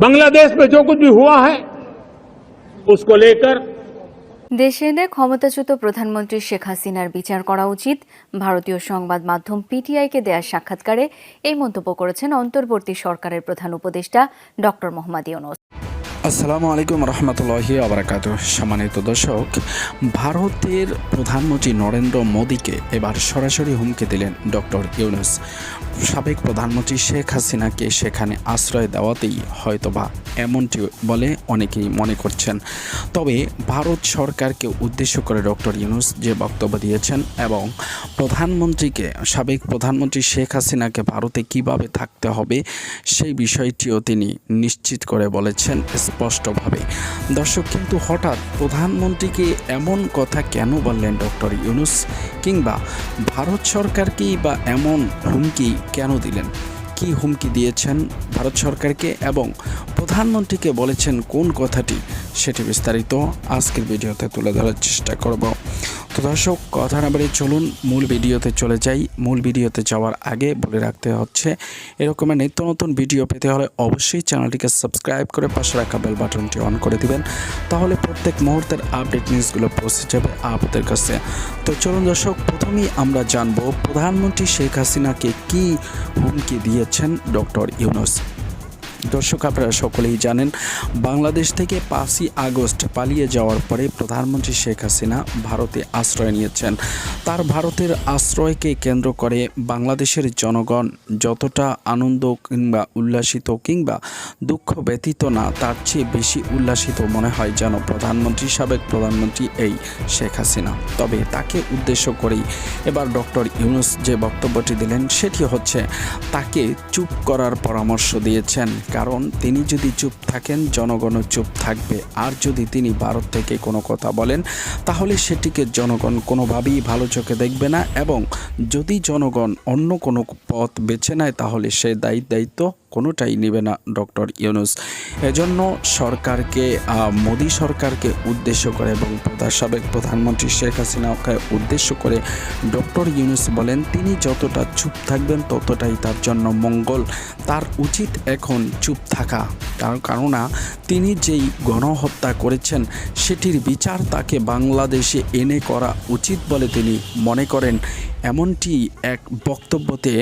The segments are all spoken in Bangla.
बांग्लादेश में जो कुछ भी हुआ है उसको लेकर দেশে এনে ক্ষমতাচ্যুত প্রধানমন্ত্রী শেখ হাসিনার বিচার করা উচিত ভারতীয় সংবাদ মাধ্যম পিটিআইকে দেয়া সাক্ষাৎকারে এই মন্তব্য করেছেন অন্তর্বর্তী সরকারের প্রধান উপদেষ্টা ডক্টর মোহাম্মদ ইউনুস আসসালামু আলাইকুম রহমতুল্লাহি আবরাকাত। সম্মানিত দর্শক, ভারতের প্রধানমন্ত্রী নরেন্দ্র মোদীকে এবার সরাসরি হুমকি দিলেন ডক্টর ইউনুস। সাবেক প্রধানমন্ত্রী শেখ হাসিনাকে সেখানে আশ্রয় দেওয়াতেই হয়তোবা এমনটি বলে অনেকেই মনে করছেন। তবে ভারত সরকারকে উদ্দেশ্য করে ডক্টর ইউনুস যে বক্তব্য দিয়েছেন এবং প্রধানমন্ত্রীকে, সাবেক প্রধানমন্ত্রী শেখ হাসিনাকে ভারতে কীভাবে থাকতে হবে সেই বিষয়টিও তিনি নিশ্চিত করে বলেছেন। স্পষ্টভাবে। দর্শক, কিন্তু হঠাৎ প্রধানমন্ত্রীকে এমন কথা কেন বললেন ডক্টর ইউনুস? কিংবা ভারত সরকারকেই বা এমন হুমকি কেন দিলেন? কি হুমকি দিয়েছেন ভারত সরকারকে এবং প্রধানমন্ত্রীকে বলেছেন কোন কথাটি? সেটি বিস্তারিত আজকের ভিডিওতে তুলে ধরার চেষ্টা করব। তো দর্শক, কথা না বাড়ি চলুন, মূল ভিডিওতে চলে যাই। মূল ভিডিওতে যাওয়ার আগে বলে রাখতে হচ্ছে এরকমের নিত্য নতুন ভিডিও পেতে হলে অবশ্যই চ্যানেলটিকে সাবস্ক্রাইব করে পাশে রাখা বেল বাটনটি অন করে দিবেন, তাহলে প্রত্যেক মুহূর্তের আপডেট নিউজগুলো পৌঁছে যাবে আপনাদের কাছে। তো চলুন দর্শক, প্রথমেই আমরা জানব, প্রধানমন্ত্রী শেখ হাসিনাকে কি হুমকি দিয়েছেন ডক্টর ইউনুস? দর্শক, আপনারা সকলেই জানেন, বাংলাদেশ থেকে পাঁচই আগস্ট পালিয়ে যাওয়ার পরে প্রধানমন্ত্রী শেখ হাসিনা ভারতে আশ্রয় নিয়েছেন। তার ভারতের আশ্রয়কে কেন্দ্র করে বাংলাদেশের জনগণ যতটা আনন্দ কিংবা উল্লাসিত কিংবা দুঃখ ব্যতীত না, তার চেয়ে বেশি উল্লাসিত মনে হয় যেন প্রধানমন্ত্রী, সাবেক প্রধানমন্ত্রী এই শেখ হাসিনা। তবে তাকে উদ্দেশ্য করেই এবার ডক্টর ইউনুস যে বক্তব্যটি দিলেন, সেটি হচ্ছে, তাকে চুপ করার পরামর্শ দিয়েছেন কারণ তিনি যদি চুপ থাকেন, জনগণও চুপ থাকবে। আর যদি তিনি ভারত থেকে কোনো কথা বলেন, তাহলে সেটিকে জনগণ কোনোভাবেই ভালো চোখে দেখবে না এবং যদি জনগণ অন্য কোনো পথ বেছে নেয়, তাহলে সে দায়িত্ব দায়িত্ব কোনোটাই নেবে না ডক্টর ইউনুস। এজন্য সরকারকে মোদী সরকারকে উদ্দেশ্য করে এবং প্রধান সাবেক প্রধানমন্ত্রী শেখ হাসিনাকে উদ্দেশ্য করে ডক্টর ইউনুস বলেন, তিনি যতটা চুপ থাকবেন ততটাই তার জন্য মঙ্গল। তার উচিত এখন চুপ থাকা। তার কেননা, তিনি যেই গণহত্যা করেছেন, সেটির বিচার তাকে বাংলাদেশে এনে করা উচিত বলে তিনি মনে করেন। এমনটি এক বক্তব্যতে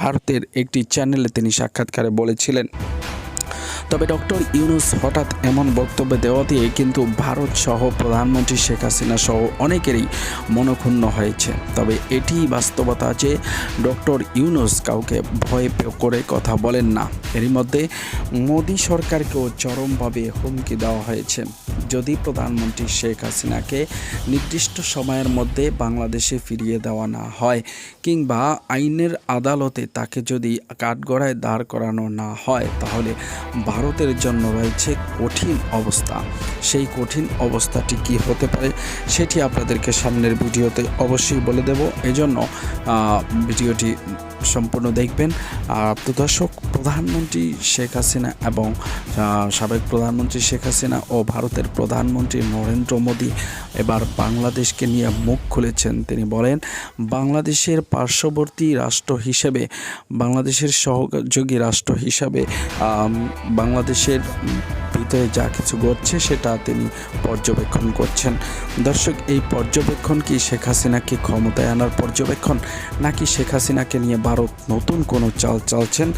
ভারতের একটি চ্যানেলে তিনি সাক্ষাৎকারে বলেছিলেন। তবে ডক্টর ইউনুস হঠাৎ এমন বক্তব্য দেওয়া দিয়ে কিন্তু ভারত সহ প্রধানমন্ত্রী শেখ হাসিনা সহ অনেকেরই মনক্ষুণ্ণ হয়েছে। তবে এটি বাস্তবতা যে ডক্টর ইউনুস কাউকে ভয় করে কথা বলেন না। এরই মধ্যে মোদী সরকারকেও চরমভাবে হুমকি দেওয়া হয়েছে। যদি প্রধানমন্ত্রী শেখ হাসিনাকে নির্দিষ্ট সময়ের মধ্যে বাংলাদেশে ফিরিয়ে দেওয়া না হয় কিংবা আইনের আদালতে তাকে যদি কাঠগড়ায় দাঁড় করানো না হয়, তাহলে ভারতের জন্য রয়েছে কঠিন অবস্থা। সেই কঠিন অবস্থাটি কি হতে পারে, সেটি আপনাদেরকে সামনের ভিডিওতে অবশ্যই বলে দেব। এজন্য ভিডিওটি সম্পূর্ণ দেখবেন। আর তো দর্শক, প্রধানমন্ত্রী শেখ হাসিনা এবং সাবেক প্রধানমন্ত্রী শেখ হাসিনা ও ভারতের প্রধানমন্ত্রী নরেন্দ্র মোদী এবার বাংলাদেশকে নিয়ে মুখ খুলেছেন। তিনি বলেন, বাংলাদেশের পার্শ্ববর্তী রাষ্ট্র হিসেবে, বাংলাদেশের সহযোগী রাষ্ট্র হিসাবে বাংলাদেশের ভিতরে যা কিছু ঘটছে সেটা তিনি পর্যবেক্ষণ করছেন। দর্শক, এই পর্যবেক্ষণ কি শেখ হাসিনাকে ক্ষমতায় আনার পর্যবেক্ষণ, নাকি শেখ হাসিনাকে নিয়ে ভারত নতুন কোনো চাল চালছেন?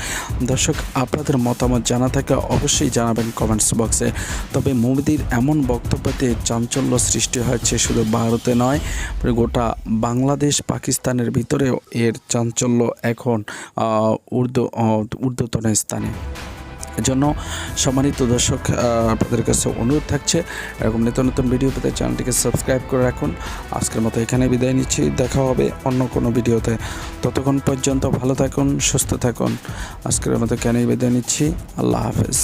দর্শক, আপনাদের মতামত জানা থাকে অবশ্যই জানাবেন কমেন্টস বক্সে। তবে মোদির এমন বক্তব্যতে চাঞ্চল্য সৃষ্টি হয়েছে শুধু ভারতে নয় গোটা বাংলাদেশ পাকিস্তানের ভিতরেও এর চাঞ্চল্য এখন ঊর্ধ্ব ঊর্ধ্বতন স্থানে। এজন্য সম্মানিত দর্শক আপনাদের কাছে অনুরোধ থাকছে, এরকম নিত্য নতুন ভিডিও পেতে চ্যানেলটিকে সাবস্ক্রাইব করে রাখুন। আজকের মতো এখানে বিদায় নিচ্ছি, দেখা হবে অন্য কোনো ভিডিওতে। ততক্ষণ পর্যন্ত ভালো থাকুন, সুস্থ থাকুন। আজকের মতো কেনই বিদায় নিচ্ছি, আল্লাহ হাফেজ।